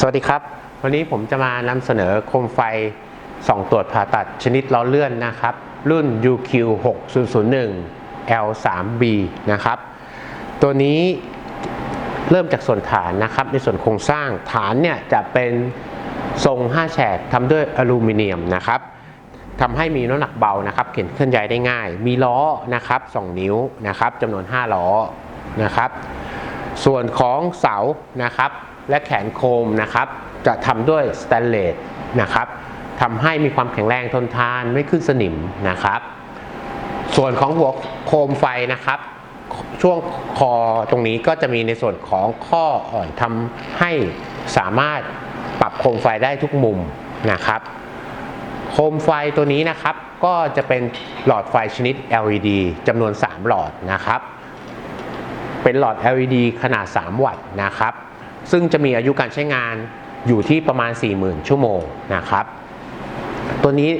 สวัสดีครับ วันนี้ผมจะมานำเสนอโคมไฟส่องตรวจผ่าตัดชนิดล้อเลื่อนนะครับ รุ่น UQ 6001 L3B นะครับ ตัวนี้เริ่มจากส่วนฐานนะครับ ในส่วนโครงสร้างฐานเนี่ยจะเป็นทรง 5 แฉกทำด้วยอลูมิเนียมนะครับทำให้มีน้ำหนักเบานะครับ เข็นเคลื่อนย้ายได้ง่าย มีล้อนะครับ 2 นิ้วนะครับจำนวน 5 ล้อนะครับ ส่วนของเสานะครับ และแขนโคมนะครับ จะทำด้วยสแตนเลสนะครับทำให้มีความแข็งแรงทนทานไม่ขึ้นสนิมนะครับ ส่วนของหัวโคมไฟนะครับ ช่วงคอตรงนี้ก็จะมีในส่วนของข้ออ่อนทำให้สามารถปรับโคมไฟได้ทุกมุมนะครับ โคมไฟตัวนี้นะครับก็จะเป็นหลอดไฟชนิด LED จำนวน 3 หลอดนะครับ เป็นหลอด LED ขนาด 3 วัตต์นะครับ ซึ่งจะมีอายุการใช้งานอยู่ที่ประมาณ 40,000 ชั่วโมงนะครับ ตัวนี้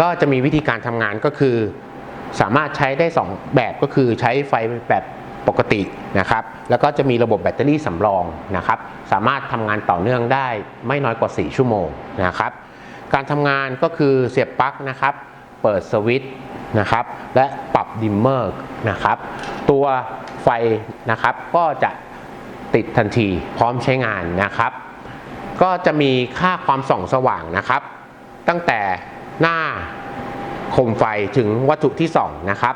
ก็จะมีวิธีการทำงานก็คือ สามารถใช้ได้ 2 แบบก็คือใช้ไฟแบบปกตินะครับ แล้วก็จะมีระบบแบตเตอรี่สำรองนะครับ สามารถทำงานต่อเนื่องได้ไม่น้อยกว่า 4 ชั่วโมงนะครับ การทำงานก็คือเสียบปลั๊กนะครับ เปิดสวิตช์นะครับและปรับดิมเมอร์นะครับ ตัวไฟนะครับก็จะ ติดทันที พร้อมใช้งานนะครับ ก็จะมีค่าความส่องสว่างนะครับ ตั้งแต่หน้าโคมไฟถึงวัตถุที่ส่องนะครับ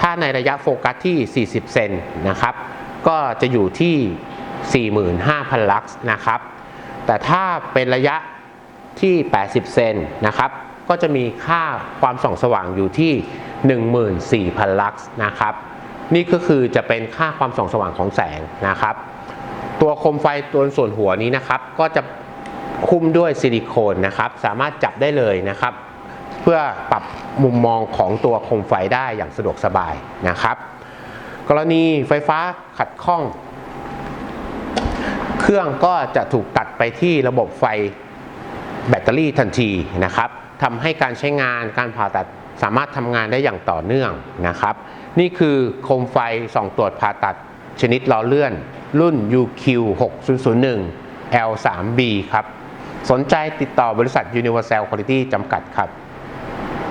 ถ้าในระยะโฟกัสที่ 40 เซนนะครับ ก็จะอยู่ที่ 45,000 ลักซ์นะครับ แต่ถ้าเป็นระยะที่ 80 เซนนะครับ ก็จะมีค่าความส่องสว่างอยู่ที่ 14,000 ลักซ์นะครับ นี่ก็คือจะเป็นค่าความส่องสว่างของแสงนะครับ ตัวโคมไฟตัวส่วนหัวนี้นะครับ ก็จะคุ้มด้วยซิลิโคนนะครับ สามารถจับได้เลยนะครับ เพื่อปรับมุมมองของตัวโคมไฟได้อย่างสะดวกสบายนะครับ กรณีไฟฟ้าขัดข้อง เครื่องก็จะถูกตัดไปที่ระบบไฟแบตเตอรี่ทันทีนะครับทำให้การใช้งานการผ่าตัดสามารถทำงานได้อย่างต่อเนื่องนะครับ นี่คือโคมไฟส่องตรวจผ่าตัดชนิดล้อเลื่อน รุ่น UQ 6001 L3B ครับ สนใจติดต่อบริษัท Universal Quality จำกัดครับ